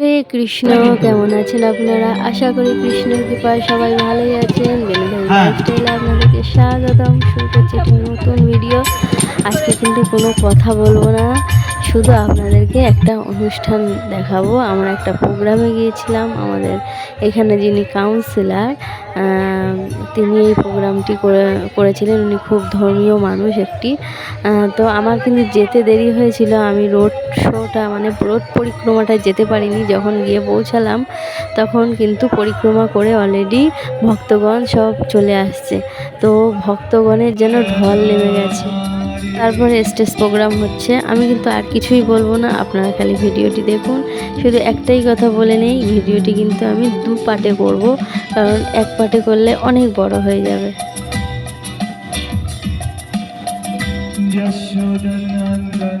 হরে কৃষ্ণ কেমন আছেন আপনারা? আশা করি কৃষ্ণের কৃপায় সবাই ভালোই আছেন। হ্যাঁ। লাইফস্টাইলে আপনাদেরকে স্বাগতম। শুরু করছি একটি নতুন ভিডিও আজকে কিন্তু কোনো কথা বলব না। শুধু আপনাদেরকে একটা অনুষ্ঠান দেখাবো। আমরা একটা প্রোগ্রামে গিয়েছিলাম। আমাদের এখানে যিনি কাউন্সিলার তিনি এই প্রোগ্রামটি করে, করেছিলেন। উনি খুব ধর্মীয় মানুষ একটি। তো আমার কিন্তু যেতে দেরি হয়েছিল। আমি রোড শোটা মানে রোড পরিক্রমাটায় যেতে পারিনি। যখন গিয়ে পৌঁছালাম, তখন কিন্তু পরিক্রমা করে অলরেডি ভক্তগণ সব চলে আসছে। তো ভক্তগণের যেন ঢল নেমে গেছে। তারপরে স্টেজ প্রোগ্রাম হচ্ছে। আমি কিন্তু আর কিছুই বলব না, আপনারা খালি ভিডিওটি দেখুন। শুধু একটাই কথা বলে নেই, ভিডিওটি কিন্তু আমি দু পার্টে করব, কারণ এক পার্টে করলে অনেক বড় হয়ে যাবে। যশোদনন্দন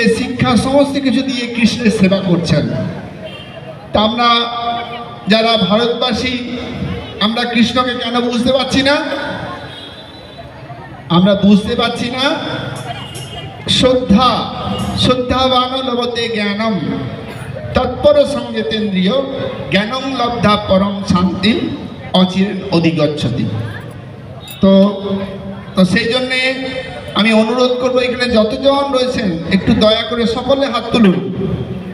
দিয়ে শিক্ষা, সমস্ত কিছু দিয়ে কৃষ্ণের সেবা করছেন। তা আমরা যারা ভারতবাসী, আমরা কৃষ্ণকে কেন বুঝতে পারছি না? আমরা বুঝতে পারছি না, শ্রদ্ধা, শ্রদ্ধাবান লবতে জ্ঞানম, তৎপর সঙ্গেতেন্দ্রিয় জ্ঞানং লব্ধা পরম শান্তি অচিরেন অধিগচ্ছতি। তো তো সেই জন্যে আমি অনুরোধ করব এখানে যতজন রয়েছেন একটু দয়া করে সকলে হাত তুলুন।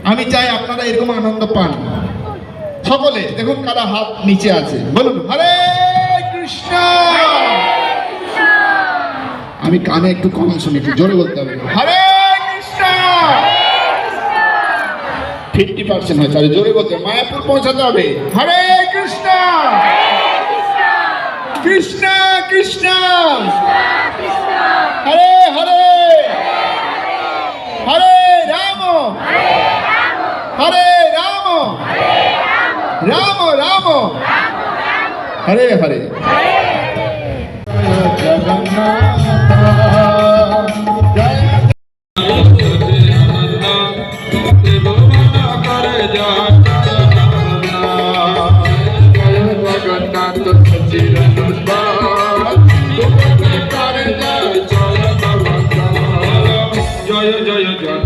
আমি চাই আপনারা এরকম আনন্দ পান। সকলে দেখুন কারা হাত নিচে আছে। বলুন হরে কৃষ্ণ! আমি কানে একটু কম শুনি একটু জোরে বলতে হবে। হরে কৃষ্ণ! ফিফটি পার্সেন্ট হয় তাহলে জোরে বলতে মায়াপুর পৌঁছাতে হবে। হরে কৃষ্ণ! কৃষ্ণ কৃষ্ণ! হরে রাম। রাম রাম। হরে হরে। জয় জয় জয়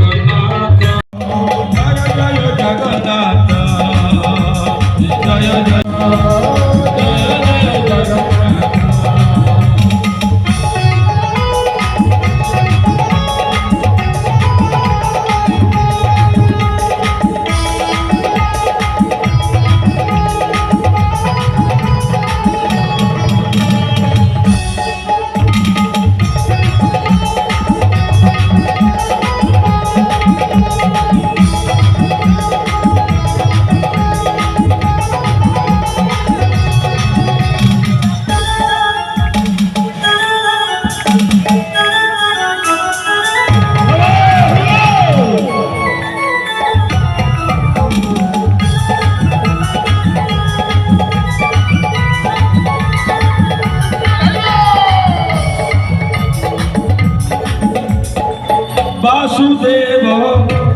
বাসুদেব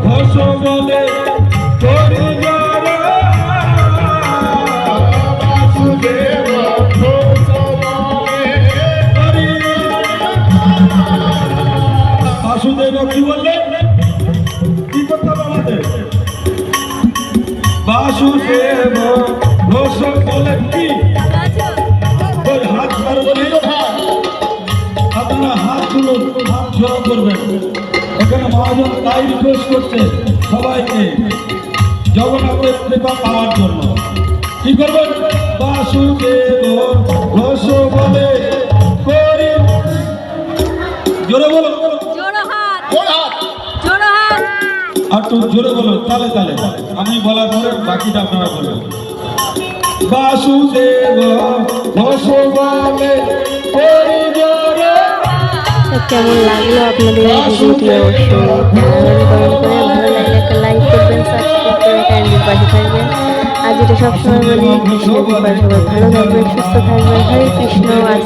ঘোষ বলে বাসুদেব কি বললেন কি করতে আমাদের? বাসুদেব ঘোষ বলে কি? ওই হাত পারবলি আপনারা হাত তুলুন হাত জড়ো করবেন। এখানে মহাজন তাই রিকোয়েস্ট করছে সবাইকে। জগন্নাথের কৃপা পাওয়ার জন্য। কি করবেন? বাসুদেব বলে করি। জোরে বলো। আর জোরে বলো তালে তালে। আমি বলার পরে বাকিটা আপনারা বলবেন। বাসুদেব ঘোষ বলে করি। কেমন লাগল আপনাদের ভিডিওটি অবশ্যই কমেন্ট করে ভালো লাগলে একটা লাইক করবেন সাবস্ক্রাইব করে ক্যান্ডির পাশে থাকবেন। আর যেটা সবসময় বলি কৃষ্ণের কৃপায় সবাই ভালো থাকবেন, সুস্থ থাকবেন। হরে কৃষ্ণ, আজ